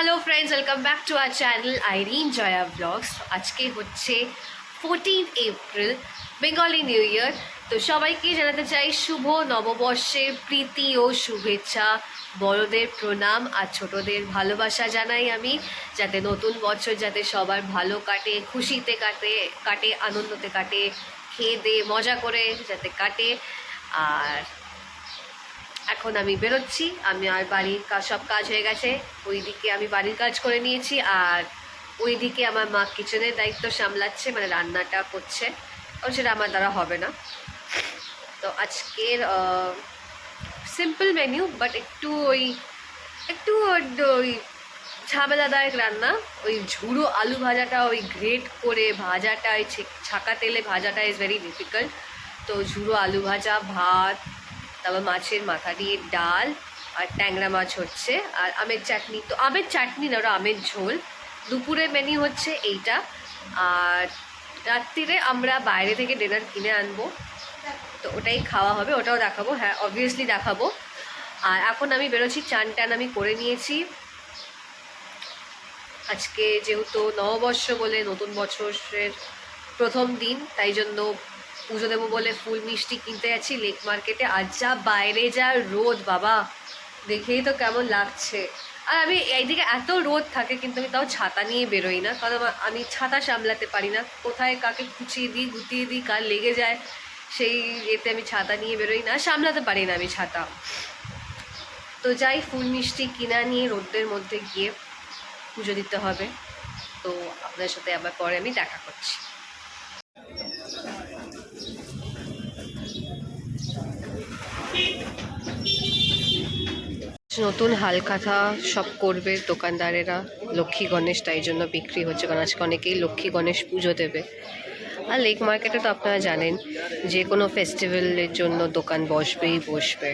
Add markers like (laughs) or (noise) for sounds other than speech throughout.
Hello friends welcome back to our channel Irin Joya blogs আজকে হচ্ছে fourteen April Bengali new year তো সবাইকে জানাতে চাই শুভ নববর্ষের প্রীতি ও শুভেচ্ছা। বড়দের প্রণাম আর ছোটদের ভালোবাসা জানাই আমি, যাতে নতুন বছর যাতে সবার ভালো কাটে, খুশিতে কাটে কাটে, আনন্দতে কাটে, খেয়ে দিয়ে মজা করে যাতে কাটে। আর এখন আমি বেরোচ্ছি, আমি আর বাড়ির কাজ সব কাজ হয়ে গেছে। ওইদিকে আমি বাড়ির কাজ করে নিয়েছি আর ওইদিকে আমার মা কিচেনের দায়িত্ব সামলাচ্ছে মানে রান্নাটা করছে। কারণ সেটা আমার দ্বারা হবে না। তো আজকের সিম্পল মেনু বাট একটু ওই একটু ওই ঝামেলাদায়ক রান্না। ওই ঝুড়ো আলু ভাজাটা, ওই গ্রেট করে ভাজাটা ওই ছাকা তেলে ভাজাটা ইজ ভেরি ডিফিকাল্ট তো ঝুড়ো আলু ভাজা, ভাত তারপর মাছের মাথা দিয়ে ডাল আর ট্যাংরা মাছ হচ্ছে, আর আমের চাটনি। তো আমের চাটনি না, ওটা আমের ঝোল। দুপুরের মেনু হচ্ছে এইটা। আর রাত্রিরে আমরা বাইরে থেকে ডিনার কিনে আনব। তো ওটাই খাওয়া হবে, ওটাও দেখাবো। হ্যাঁ অবভিয়াসলি দেখাবো। আর এখন আমি বেরোচ্ছি, চান টান আমি করে নিয়েছি। আজকে যেহেতু নববর্ষ বলে নতুন বছরের প্রথম দিন, তাই জন্য পুজো দেবো বলে ফুল মিষ্টি কিনতে যাচ্ছি লেক মার্কেটে। আর যা বাইরে যা রোদ, বাবা। দেখেই তো কেমন লাগছে। আর আমি এইদিকে এত রোদ থাকে, কিন্তু আমি তাও ছাতা নিয়ে বেরোই না। কারণ আমি ছাতা সামলাতে পারি না। কোথায় কাকে খুঁচিয়ে দিই, গুটিয়ে দিই, কার লেগে যায়, সেই এতে আমি ছাতা নিয়ে বেরোই না। সামলাতে পারি না আমি ছাতা। তো যাই, ফুল মিষ্টি কিনা নিয়ে রোদ্রের মধ্যে গিয়ে পুজো দিতে হবে। তো আপনার সাথে আবার পরে আমি দেখা করছি। নতুন হালখাতা সব করবে দোকানদারেরা, লক্ষ্মী গণেশ তাই জন্য বিক্রি হচ্ছে, কারণ আজকে অনেকেই লক্ষ্মী গণেশ পুজো দেবে। আর লেক মার্কেটে তো আপনারা জানেন, যে কোনো ফেস্টিভ্যালের জন্য দোকান বসবেই বসবে।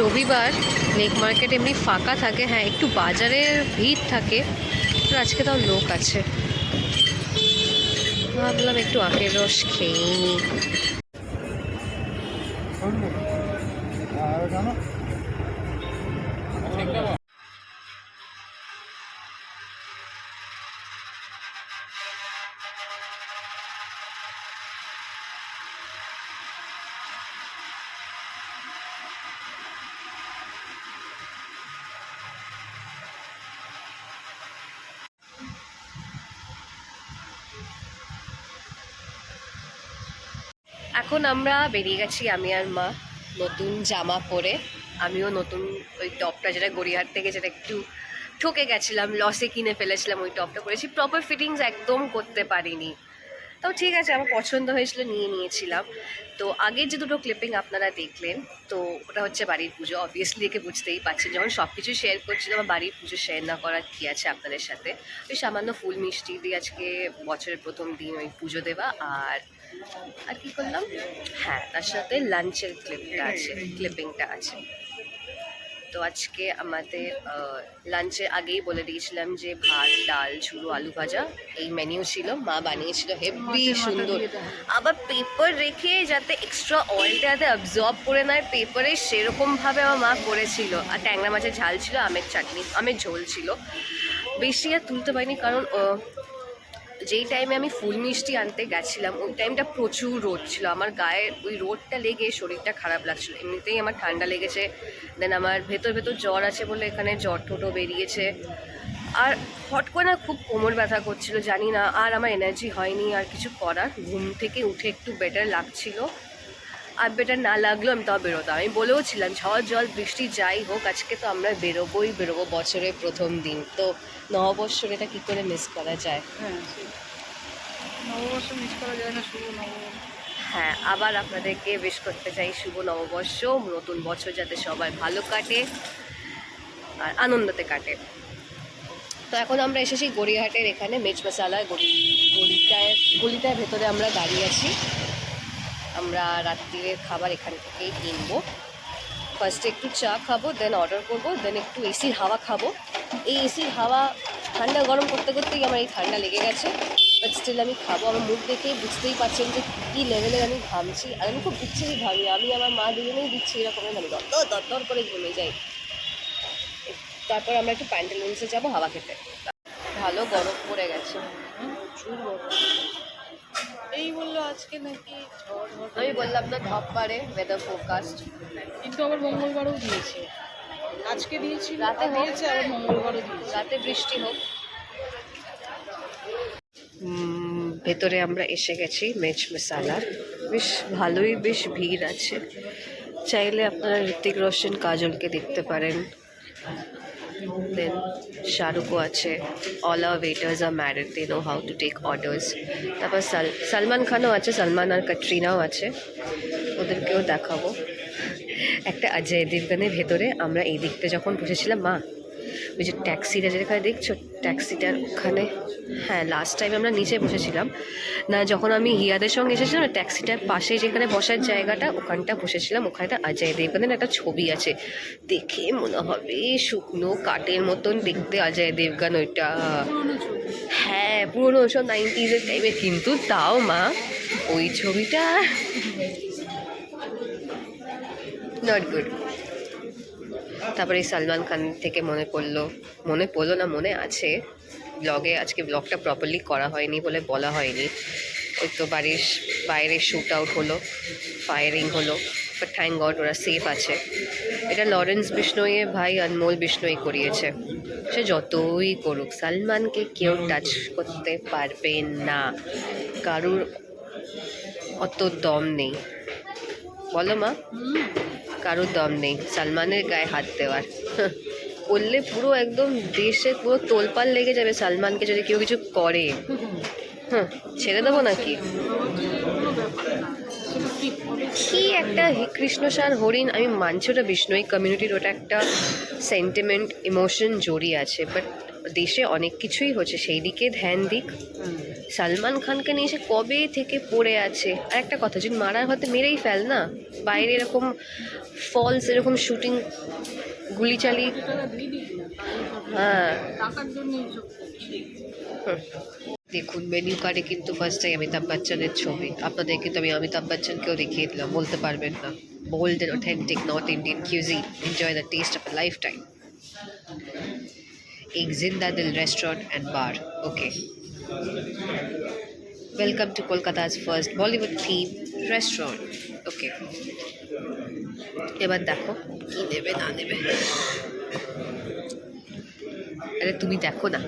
রবিবার লেক মার্কেট এমনি ফাঁকা থাকে হ্যাঁ একটু বাজারের ভিড় থাকে আজকে তাও লোক আছে। ভাবলাম একটু আখের রস খেয়ে নিই এখন আমরা বেরিয়ে গেছি আমি আর মা। নতুন জামা পরে। আমিও নতুন ওই টপটা যেটা গড়িয়াহাট থেকে যেটা একটু ঠকে গেছিলাম লসে কিনে ফেলেছিলাম, ওই টপটা পরেছি। প্রপার ফিটিংস একদম করতে পারিনি। তাও ঠিক আছে, আমার পছন্দ হয়েছিল, নিয়ে নিয়েছিলাম। তো আগের যে দুটো ক্লিপিং আপনারা দেখলেন, তো ওটা হচ্ছে বাড়ির পুজো। অবভিয়াসলি একে বুঝতেই পারছেন, যখন সব কিছু শেয়ার করছিলাম, আমার বাড়ির পুজো শেয়ার না করার কী আছে আপনাদের সাথে? ওই সামান্য ফুল মিষ্টি দিয়ে আজকে বছরের প্রথম দিন ওই পুজো দেওয়া, আর আর কি করলাম? হ্যাঁ তার সাথে লাঞ্চের ক্লিপটা আছে ক্লিপিংটা আছে। তো আজকে আমাদের লাঞ্চের আগেই বলে দিয়েছিলাম যে ভাত ডাল ঝুড়ো আলু ভাজা এই মেনিউ ছিল। মা বানিয়েছিল হেভি সুন্দর। আবার পেপার রেখে যাতে এক্সট্রা অয়েলটা যাতে অবজর্ব করে নেয় পেপারে সেরকমভাবে আমার মা করেছিল। আর ট্যাংরা মাছের ঝাল ছিল আমের চাটনি আমের ঝোল ছিল। বেশি আর তুলতে পারিনি কারণ যেই টাইমে আমি ফুল মিষ্টি আনতে গেছিলাম, ওই টাইমটা প্রচুর রোদ ছিল। আমার গায়ে ওই রোদটা লেগে শরীরটা খারাপ লাগছিল। এমনিতেই আমার ঠান্ডা লেগেছে। দেন আমার ভেতর ভেতর জ্বর আছে বলে এখানে জ্বর টোটো বেরিয়েছে। আর হট করে না খুব কোমর ব্যথা করছিল, জানি না। আর আমার এনার্জি হয়নি, আর কিছু করার। ঘুম থেকে উঠে একটু বেটার লাগছিল। আর বেটার না লাগলেও আমি তাও বেরোতাম। আমি বলেও ছিলাম ঝড় জল বৃষ্টি যাই হোক, আজকে তো আমরা বেরোবোই, বেরোবো বছরের প্রথম দিন। তো নববৎসর এটা কী করে মিস করা যায়? হ্যাঁ। হ্যাঁ আবার আপনাদেরকে বেশ করতে চাই শুভ নববর্ষ, নতুন বছর যাতে সবাই ভালো কাটে আর আনন্দতে কাটে। তো এখন আমরা এসেছি গড়িয়াহাটের এখানে মেচ মশালা গলি গলিটায়, গলিটার ভেতরে আমরা দাঁড়িয়ে আছি। আমরা রাত্রিরের খাবার এখান থেকেই কিনবো। ফার্স্টে একটু চা খাব দেন অর্ডার করব দেন একটু এসির হাওয়া খাব। এই এসির হাওয়া ঠান্ডা গরম করতে করতেই আমার এই ঠান্ডা লেগে গেছে। বাট স্টিল আমি খাব। আমার মুখ দেখেই বুঝতেই পারছেন যে কী লেভেলের আমি ঘামছি। আর আমি খুব বিচ্ছিরি ঘামি। আমি আমার মা দুজনেই দিচ্ছি এরকম আমি দর দর দর করে ঘেমে যাই। তারপর আমরা একটু প্যান্টালুন্সে যাব হাওয়া খেতে। ভালো গরম পড়ে গেছে। প্রচুর গরম। এই বলল আজকে নাকি আমি বললাম না ধপ পারে ওয়েদার ফোরকাস্ট কিন্তু আবার মঙ্গলবারও দিয়েছে। আজকে দিয়েছিল রাতে। দিয়েছে আবার মঙ্গলবারও দিয়েছে। রাতে বৃষ্টি হোক। ভেতরে আমরা এসে গেছি মেজ মশালার বেশ ভালোই, বেশ ভিড় আছে। চাইলে আপনারা ঋতিক রোশন কাজলকে দেখতে পারেন। দেন শাহরুখও আছে। All are waiters are married they know how to take orders তারপর সাল, সালমান খানও আছে, সালমান আর ক্যাটরিনাও আছে। ওদেরকেও দেখাবো। একটা অজয় দেবগানের ভেতরে আমরা এই দিকতে যখন বসেছিলাম, মা ওই যে ট্যাক্সিটা যেখানে দেখছ ট্যাক্সিটার ওখানে। হ্যাঁ লাস্ট টাইম আমরা নিচে বসেছিলাম। না যখন আমি হিয়াদের সঙ্গে এসেছিলাম ট্যাক্সিটার পাশে যেখানে বসার জায়গাটা ওখানটা বসেছিলাম। ওখানে অজয় দেবগানের একটা ছবি আছে। দেখে মনে হবে শুকনো কাঠের মতন দেখতে অজয় দেবগান ওইটা। হ্যাঁ পুরোনো সব নাইনটিজের টাইমে কিন্তু তাও মা ওই ছবিটা। নট গুড তারপরে সালমান খান থেকে মনে পড়ল মনে পড়ল না, মনে আছে। ব্লগে আজকে ব্লগটা প্রপারলি করা হয়নি বলে বলা হয়নি। ওই তো বাড়ির বাইরে শ্যুট আউট হলো ফায়ারিং হলো বাট থ্যাংক গড ওরা সেফ আছে। এটা লরেন্স বিষ্ণইয়ের ভাই অনমোল বিষ্ণই করিয়েছে। সে যতই করুক, সালমানকে কেউ টাচ করতে পারবে না। কারুর অত দম নেই। বলো মা। কারোর দম নেই। সালমানের গায়ে হাত দেওয়ার। (laughs) করলে পুরো একদম দেশে পুরো তোলপাল লেগে যাবে সালমানকে যদি কেউ কিছু করে। (laughs) হ্যাঁ ছেড়ে দেবো নাকি? কি একটা হি- কৃষ্ণসার হরিণ আমি মানছি ওটা বিষ্ণুই কমিউনিটির ওটা একটা সেন্টিমেন্ট ইমোশন জড়িয়ে আছে বাট দেশে অনেক কিছুই হচ্ছে সেই দিকে ধ্যান দিক। সালমান খানকে নিয়ে এসে কবে থেকে পড়ে আছে? আর একটা কথা, যদি মারার হতে মেরেই ফেল না, বাইরে এরকম ফলস এরকম শুটিং গুলি না হ্যাঁ। দেখুন মেনু কার্ডে কিন্তু ফার্স্ট টাইম অমিতাভ বচ্চনের ছবি। আপনাদের কিন্তু আমি অমিতাভ বচ্চনকেও দেখিয়ে দিলাম, বলতে পারবেন না। Bold authentic north Indian cuisine enjoy the taste of lifetime ek Zinda Dil restaurant and bar. Okay. Welcome to Kolkata's first Bollywood themed restaurant. Okay. এবার দেখো কি নেবে না নেবে আরে তুমি দেখো না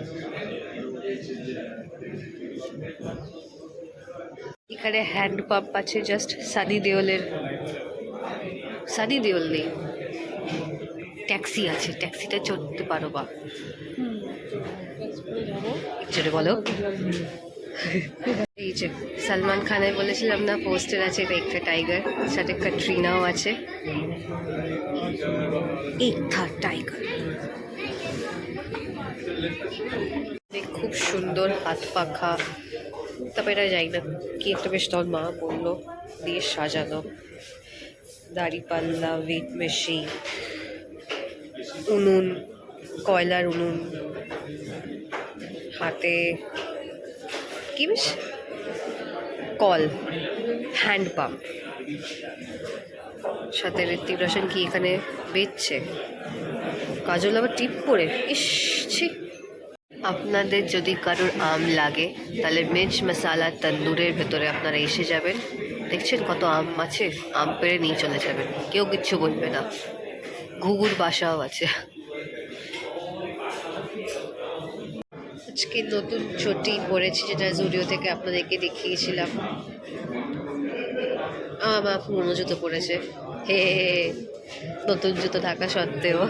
এখানে হ্যান্ড পাম্প আছে জাস্ট সানি দেওলের সানি দেওল নেই ট্যাক্সি আছে ট্যাক্সিটা চড়তে পারো বা। জোরে বলো। এই যে সালমান খানের বলেছিলাম না পোস্টার আছে এটা একটা টাইগার সাথে ক্যাটরিনাও আছে। একটা টাইগার। খুব সুন্দর হাত পাখা। তারপরে এটা যাই না কি একটা বেশ তোর মা বলল দিয়ে সাজানো। দাড়ি পাল্লা ওয়েট মেশিন উনুন, কয়লার উনুন, হাতে কি বেশ? কল, হ্যান্ড পাম্প। সাথে ঋত্বিক রোশন কি এখানে বেচছে? কাজল আবার টিপ করে, ইস, ছি। আপনাদের যদি কারোর আম লাগে, তাহলে মির্চ মশালা তন্দুরের ভেতরে আপনারা এসে যাবেন। দেখছেন কত আম আছে? আম পেড়ে নিয়ে চলে যাবেন। কেউ কিচ্ছু বলবে না। ঘুঘুর বাসাও আছে। আজকে নতুন চটি পরেছি যেটা জুডিও থেকে আপনাদেরকে দেখিয়েছিলাম। আমার পুরনো জুতো পরেছে। হে। নতুন জুতো থাকা সত্ত্বেও।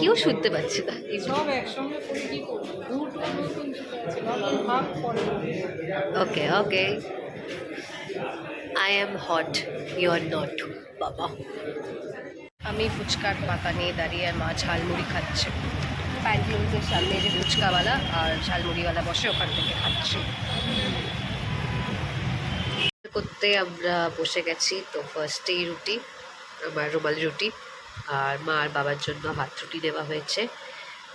কেউ শুনতে পাচ্ছে না। ওকে একসঙ্গে করে কি করব দুটো নতুন জুতো আছে ভালো ভাগ পরে okay okay I am hot you are not বাবা আমি ফুচকার পাতা নিয়ে দাঁড়িয়ে আর মা ঝালমুড়ি খাচ্ছে। প্যান্টলুন্সের সামনে যে ফুচকাওয়ালা আর ঝালমুড়িওয়ালা বসে ওখান থেকে খাচ্ছি। করতে আমরা বসে গেছি তো ফার্স্টেই রুটি আমার রুমাল রুটি আর মা আর বাবার জন্য হাত রুটি দেওয়া হয়েছে।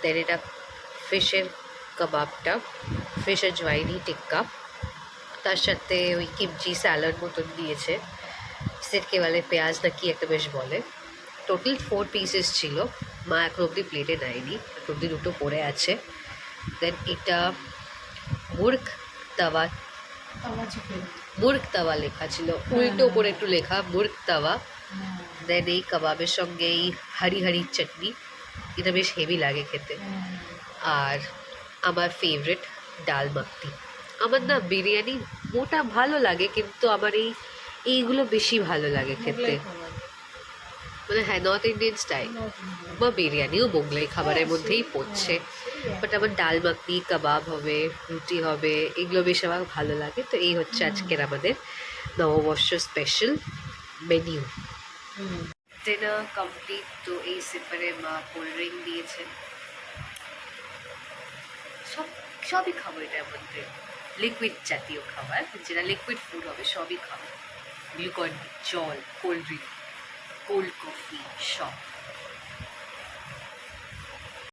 দেন এটা ফিশের কাবাবটা ফিশের জোয়াইনি টিক্কা। তার সাথে ওই কিমচি স্যালাড মতন দিয়েছে। সিরকে বলে পেঁয়াজ না কি একটা বেশ বলে। টোটাল ফোর পিসেস ছিল। মা এখন অবধি প্লেটে নেয়নি। এখন অবধি দুটো পড়ে আছে। দেন এটা মুর্গ তাওয়া। মুর্গ তাওয়া লেখা ছিল। উল্টো করে একটু লেখা মুর্গ তাওয়া। দেন এই কাবাবের সঙ্গে এই হারি হারি চাটনি। এটা বেশ হেভি লাগে খেতে। আর আমার ফেভারিট ডাল মাখনি। আমার না বিরিয়ানি মোটা ভালো লাগে কিন্তু আমার এই এইগুলো বেশি ভালো লাগে খেতে। মানে হ্যাঁ নর্থ ইন্ডিয়ান স্টাইল বা বিরিয়ানিও মোগলাই খাবারের মধ্যেই পড়ছে। বাট আমার ডাল মাখনি কাবাব হবে রুটি হবে এগুলো বেশ আমার ভালো লাগে। তো এই হচ্ছে আজকের আমাদের নববর্ষ স্পেশাল মেনিউ ডিনার কমপ্লিট তো এই সিপারে মা কোল্ড ড্রিঙ্ক দিয়েছেন। সব সবই খাব এটার মধ্যে। লিকুইড জাতীয় খাবার, যেটা লিকুইড ফুড হবে, সবই খাব। গ্লুকন জল কোল্ড ড্রিঙ্ক কোল্ড কফি সব